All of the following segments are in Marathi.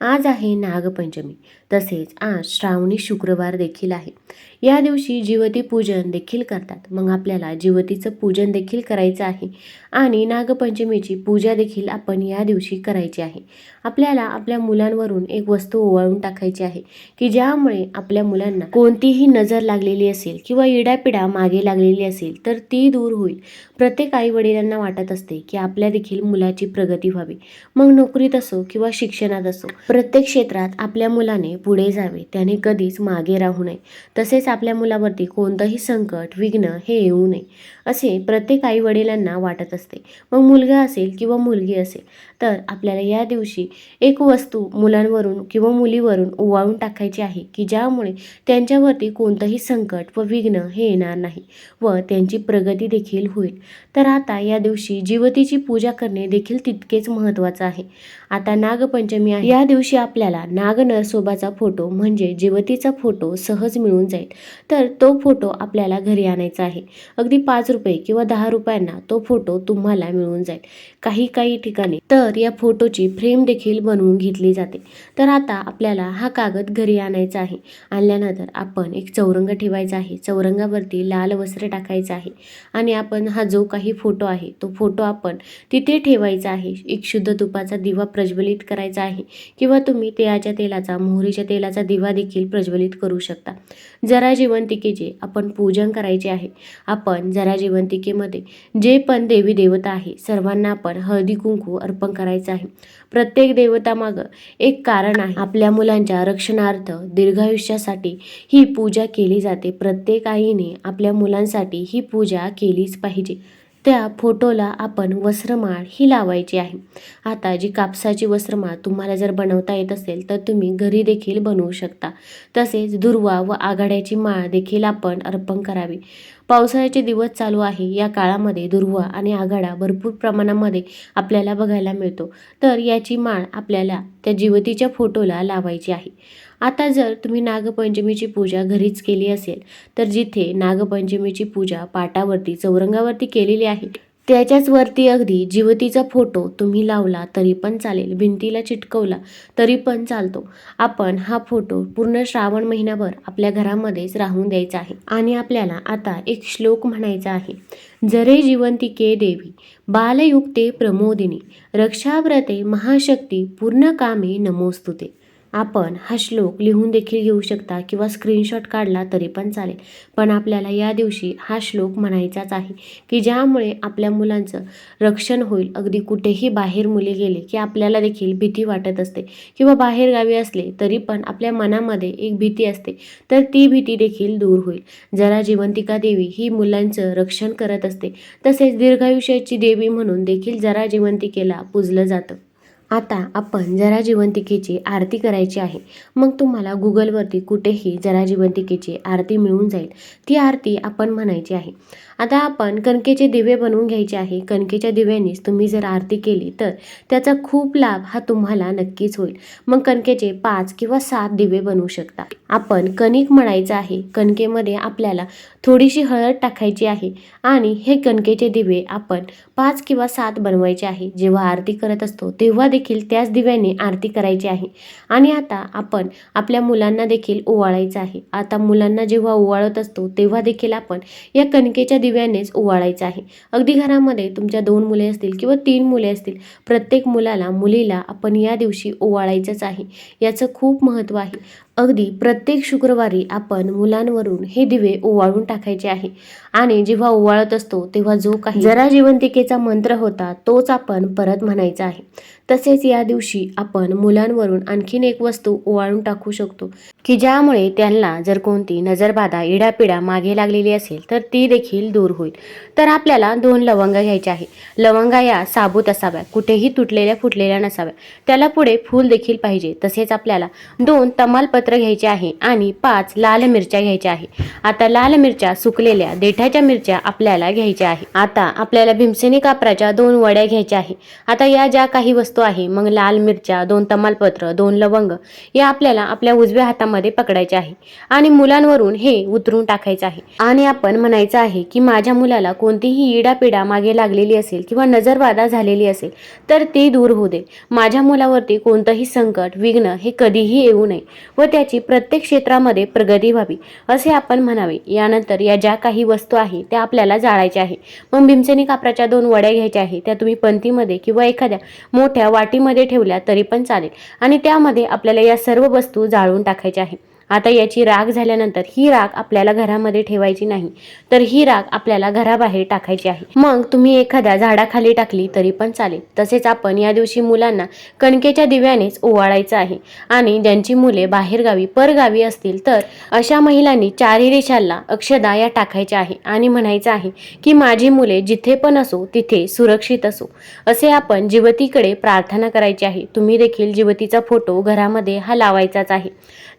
आज आहे नागपंचमी. तसेच आज श्रावणी शुक्रवार देखील आहे. या दिवशी जिवती पूजन देखील करतात. मग आपल्याला जिवतीचं पूजन देखील करायचं आहे. आणि नागपंचमीची पूजा देखील आपण या दिवशी करायची आहे. आपल्याला आपल्या मुलांवरून एक वस्तू ओवाळून टाकायची आहे की ज्यामुळे आपल्या मुलांना कोणतीही नजर लागलेली असेल किंवा इडापिडा मागे लागलेली असेल तर ती दूर होईल. प्रत्येक आई वडिलांना वाटत असते की आपल्या देखील मुलाची प्रगती व्हावी. मग नोकरीत असो किंवा शिक्षणात असो प्रत्येक क्षेत्रात आपल्या मुलाने पुढे जावे त्याने कधीच मागे राहू नये. तसेच आपल्या मुलावरती कोणतंही संकट विघ्न हे येऊ नये असे प्रत्येक आई वडिलांना वाटत असते. मग मुलगा असेल किंवा मुलगी असेल तर आपल्याला या दिवशी एक वस्तू मुलांवरून किंवा मुलीवरून ओवाळून टाकायची आहे की ज्यामुळे त्यांच्यावरती कोणतंही संकट व विघ्न हे येणार नाही व त्यांची प्रगती देखील होईल. तर आता या दिवशी जीवतीची पूजा करणे देखील तितकेच महत्त्वाचं आहे. आता नागपंचमी आहे. या दिवशी आपल्याला नाग नरसोबाचा फोटो म्हणजे जीवतीचा फोटो सहज मिळून जाईल. तर तो फोटो आपल्याला घरी आणायचा आहे. अगदी पाच रुपये किंवा दहा रुपयांना तो फोटो तुम्हाला मिळून जाईल. काही काही ठिकाणी तर तर या फोटोची फ्रेम देखील बनवून घेतली जाते. तर आता आपल्याला हा कागद घरी आणायचा आहे. आणल्यानंतर आपण एक चौरंग ठेवायचा आहे. चौरंगावरती लाल वस्त्र टाकायचं आहे. आणि आपण हा जो काही फोटो आहे तो फोटो आपण तिथे ठेवायचा आहे. एक शुद्ध तुपाचा दिवा प्रज्वलित करायचा आहे. किंवा तुम्ही तेलाच्या तेलाचा मोहरीच्या तेलाचा दिवा देखील प्रज्वलित करू शकता. जरा जिवंतिकेचे आपण पूजन करायचे आहे. आपण जरा जिवंतिकेमध्ये जे पण देवी देवता आहे सर्वांना आपण हळदी कुंकू अर्पण करायचं आहे. प्रत्येक देवतामागं एक कारण आहे. आपल्या मुलांच्या रक्षणार्थ दीर्घायुष्यासाठी ही पूजा केली जाते. प्रत्येक आईने आपल्या मुलांसाठी ही पूजा केलीच पाहिजे. त्या फोटोला आपण वस्त्रमाळ ही लावायची आहे. आता जी कापसाची वस्त्रमाळ तुम्हाला जर बनवता येत असेल तर तुम्ही घरी देखील बनवू शकता. तसेच दुर्वा व आघाड्याची माळ देखील आपण अर्पण करावी. पावसाळ्याचे दिवस चालू आहे. या काळामध्ये दुर्वा आणि आघाडा भरपूर प्रमाणामध्ये आपल्याला बघायला मिळतो. तर याची माळ आपल्याला त्या जिवतीच्या फोटोला लावायची आहे. आता जर तुम्ही नागपंचमीची पूजा घरीच केली असेल तर जिथे नागपंचमीची पूजा पाटावरती चौरंगावरती केलेली आहे त्याच्याच वरती अगदी जिवतीचा फोटो तुम्ही लावला तरी पण चालेल. भिंतीला चिटकवला तरी पण चालतो. आपण हा फोटो पूर्ण श्रावण महिनाभर आपल्या घरामध्येच राहून द्यायचा आहे. आणि आपल्याला आता एक श्लोक म्हणायचा आहे. जरे जिवंतिके देवी बालयुक्ते प्रमोदिनी रक्षाव्रते महाशक्ती पूर्ण कामे नमोस्तुते. आपण हा श्लोक लिहून देखील घेऊ शकता किंवा स्क्रीनशॉट काढला तरी पण चालेल. पण आपल्याला या दिवशी हा श्लोक म्हणायचाच आहे की ज्यामुळे आपल्या मुलांचं रक्षण होईल. अगदी कुठेही बाहेर मुली गेले की आपल्याला देखील भीती वाटत असते किंवा बाहेर गावी असले तरी पण आपल्या मनामध्ये एक भीती असते. तर ती भीती देखील दूर होईल. जरा जिवंतिका देवी ही मुलांचं रक्षण करत असते. तसेच दीर्घायुष्याची देवी म्हणून देखील जरा जिवंतिकेला पूजलं जातं. आता आपण जरा जिवंतिकेची आरती करायची आहे. मग तुम्हाला गुगलवरती कुठेही जरा जिवंतिकेची आरती मिळून जाईल. ती आरती आपण म्हणायची आहे. आता आपण कणकेचे दिवे बनवून घ्यायचे आहे. कणकेच्या दिव्यानेच तुम्ही जर आरती केली तर त्याचा खूप लाभ हा तुम्हाला नक्कीच होईल. मग कणकेचे पाच किंवा सात दिवे बनवू शकता. आपण कणिक म्हणायचं आहे. कणकेमध्ये आपल्याला थोडीशी हळद टाकायची आहे आणि हे कणकेचे दिवे आपण पाच किंवा सात बनवायचे आहे. जेव्हा आरती करत असतो तेव्हा देखील त्याच दिव्याने आरती करायची आहे. आणि आता आपण आपल्या मुलांना देखील ओवाळायचं आहे. आता मुलांना जेव्हा ओवाळत असतो तेव्हा देखील आपण या कणकेच्या दिव्यानेच ओवाळायचं आहे. अगदी घरामध्ये तुमच्या दोन मुले असतील किंवा तीन मुले असतील प्रत्येक मुलाला मुलीला आपण या दिवशी ओवाळायचंच आहे. याचं खूप महत्त्व आहे. अगदी प्रत्येक शुक्रवारी आपण मुलांवरून हे दिवे ओवाळून टाकायचे आहे. आणि जेव्हा ओवाळत असतो तेव्हा जो काही जरा जीवंतिकेचा मंत्र होता तोच आपण परत म्हणायचा आहे. तसेच या दिवशी आपण मुलांवरून आणखीन एक वस्तू ओवाळून टाकू शकतो. की ज्यामुळे त्यांना जर कोणती नजरबाधा इडापिडा मागे लागलेली असेल तर ती देखील दूर होईल. तर आपल्याला दोन लवंगा घ्यायच्या आहे. लवंगा या साबूत असाव्या कुठेही तुटलेल्या फुटलेल्या नसाव्या त्याला पुढे फूल देखील पाहिजे. तसेच आपल्याला दोन तमालपत्र तमालपत्र घ्यायचे आहे आणि पाच लाल मिरच्या घ्यायच्या आहे. आता लाल मिरच्या सुकलेल्या देठाच्या मिरच्या आपल्याला घ्यायच्या आहे. आता आपल्याला भीमसेनी कापराच्या दोन वड्या घ्यायच्या आहे. आता या ज्या काही वस्तू आहे मग लाल मिरच्या दोन तमालपत्र दोन लवंग या आपल्याला आपल्या उजव्या हातामध्ये पकडायच्या आहे आणि मुलांवरून हे उतरून टाकायचं आहे. आणि आपण म्हणायचं आहे की माझ्या मुलाला कोणतीही इडापिडा मागे लागलेली असेल किंवा नजरबाधा झालेली असेल तर ती दूर होऊ दे. माझ्या मुलावरती कोणतंही संकट विघ्न हे कधीही येऊ नये व त्याची प्रत्येक क्षेत्रामध्ये प्रगती व्हावी असे आपण म्हणावे. यानंतर या ज्या काही वस्तू आहे त्या आपल्याला जाळायच्या आहे. मग भीमसेनी कापराच्या दोन वड्या घ्यायच्या आहे. त्या तुम्ही पंतीमध्ये किंवा एखाद्या मोठ्या वाटीमध्ये ठेवल्या तरी पण चालेल. आणि त्यामध्ये आपल्याला या सर्व वस्तू जाळून टाकायच्या आहे. आता याची राग झाल्यानंतर ही राग आपल्याला घरामध्ये ठेवायची नाही तर ही राग आपल्याला घराबाहेर टाकायची आहे. मग तुम्ही एखाद्या झाडाखाली टाकली तरी पण चालेल. तसेच आपण या दिवशी मुलांना कणकेच्या दिव्यानेच ओवाळायचं आहे आणि ज्यांची मुले बाहेरगावी परगावी असतील तर अशा महिलांनी चारी रेषाला अक्षदा या टाकायच्या आहे आणि म्हणायचं आहे की माझी मुले जिथे पण असो तिथे सुरक्षित असो. असे आपण जिवतीकडे प्रार्थना करायची आहे. तुम्ही देखील जिवतीचा फोटो घरामध्ये हा लावायचाच आहे.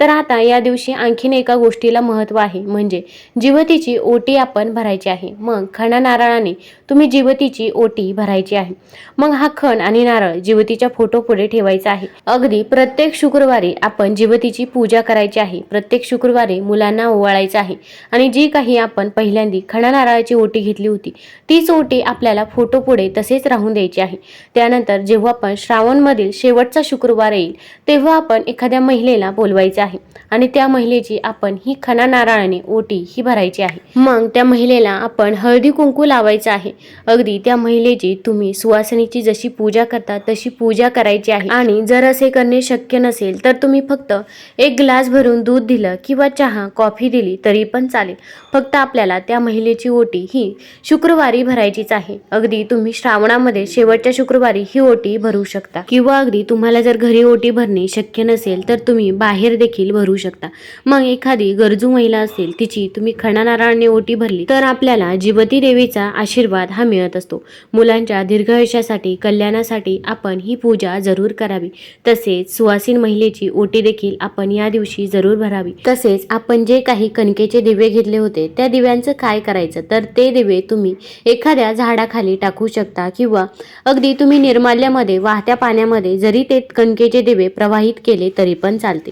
तर आता या दिवशी आणखीन एका गोष्टीला महत्त्व आहे म्हणजे जिवतीची ओटी आपण भरायची आहे. मग खणा नारळाने तुम्ही जिवतीची ओटी भरायची आहे. मग हा खण आणि नारळ जिवतीच्या फोटो पुढे ठेवायचा आहे. अगदी प्रत्येक शुक्रवारी आपण जिवतीची पूजा करायची आहे. प्रत्येक शुक्रवारी मुलांना ओवाळायचं आहे. आणि जी काही आपण पहिल्यांदी खणा नारळाची ओटी घेतली होती तीच ओटी आपल्याला फोटो पुढे तसेच राहून द्यायची आहे. त्यानंतर जेव्हा आपण श्रावणमधील शेवटचा शुक्रवार येईल तेव्हा आपण एखाद्या महिलेला बोलवायचं आहे. आणि त्या महिलेची आपण ही खना नारळाने ओटी ही भरायची आहे. मग त्या महिलेला आपण हळदी कुंकू लावायचं आहे. अगदी त्या महिलेची तुम्ही सुवासिनीची जशी पूजा करता तशी पूजा करायची आहे. आणि जर असे करणे शक्य नसेल तर तुम्ही फक्त एक ग्लास भरून दूध दिलं किंवा चहा कॉफी दिली तरी पण चालेल. फक्त आपल्याला त्या महिलेची ओटी ही शुक्रवारी भरायचीच आहे. अगदी तुम्ही श्रावणामध्ये शेवटच्या शुक्रवारी ही ओटी भरू शकता. किंवा अगदी तुम्हाला जर घरी ओटी भरणे शक्य नसेल तर तुम्ही बाहेर देखील भरू शकता. शकता. मग एखादी गरजू महिला असेल तिची तुम्ही खणा नारळाने ओटी भरली तर आपल्याला जिवती देवीचा आशीर्वाद हा मिळत असतो. मुलांच्या दीर्घ आयुष्यासाठी कल्याणासाठी आपण ही पूजा जरूर करावी. तसेच सुवासीन महिलेची ओटी देखील आपण या दिवशी जरूर भरावी. तसेच आपण जे काही कणकेचे दिवे घेतले होते त्या दिव्यांचं काय करायचं? तर ते दिवे तुम्ही एखाद्या झाडाखाली टाकू शकता किंवा अगदी तुम्ही निर्माल्यामध्ये वाहत्या पाण्यामध्ये जरी ते कणकेचे दिवे प्रवाहित केले तरी पण चालते